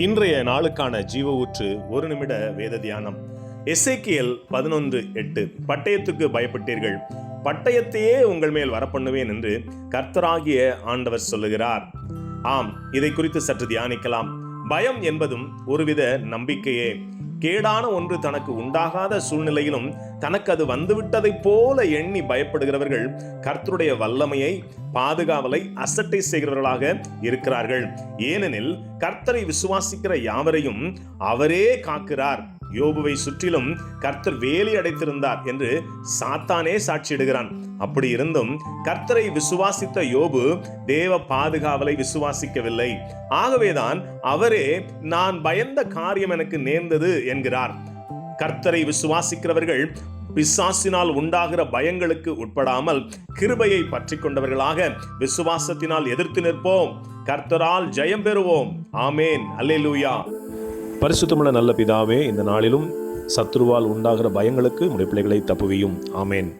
இன்றைய நாளுக்கான ஜீவ ஊற்று ஒரு நிமிட வேத தியானம். எசேக்கியேல் பதினொன்று எட்டு பட்டயத்துக்கு பயப்பட்டீர்கள். பட்டயத்தையே உங்கள் மேல் வரப்பண்ணுவேன் என்று கர்த்தராகிய ஆண்டவர் சொல்லுகிறார். ஆம் இதை குறித்து சற்று தியானிக்கலாம். பயம் என்பதும் ஒருவித நம்பிக்கையே. கேடான ஒன்று தனக்கு உண்டாகாத சூழ்நிலையிலும் தனக்கு அது வந்துவிட்டதைப் போல எண்ணி பயப்படுகிறவர்கள் கர்த்தருடைய வல்லமையை பாதுகாவலை அசட்டை செய்கிறவர்களாக இருக்கிறார்கள். ஏனெனில் கர்த்தரை விசுவாசிக்கிற யாவரையும் அவரே காக்கிறார். யோபுவை சுற்றிலும் கர்த்தர் வேலி அடைத்திருந்தார் என்று சாத்தானே சாட்சியிடுகிறான். அப்படி இருந்தும் கர்த்தரை விசுவாசித்த யோபு தேவ பாதுகாவலை விசுவாசிக்கவில்லை. ஆகவேதான் அவரே நான் பயந்த காரியம் எனக்கு நேர்ந்தது என்கிறார். கர்த்தரை விசுவாசிக்கிறவர்கள் பிசாசினால் உண்டாகிற பயங்களுக்கு உட்படாமல் கிருபையை பற்றி கொண்டவர்களாக விசுவாசத்தினால் எதிர்த்து நிற்போம். கர்த்தரால் ஜெயம் பெறுவோம். ஆமேன். அல்லேலூயா. பரிசுத்தமுள்ள நல்ல பிதாவே இந்த நாளிலும் சத்ருவால் உண்டாகிற பயங்களுக்கு உடைய பிள்ளைகளை தப்புவியும். ஆமேன்.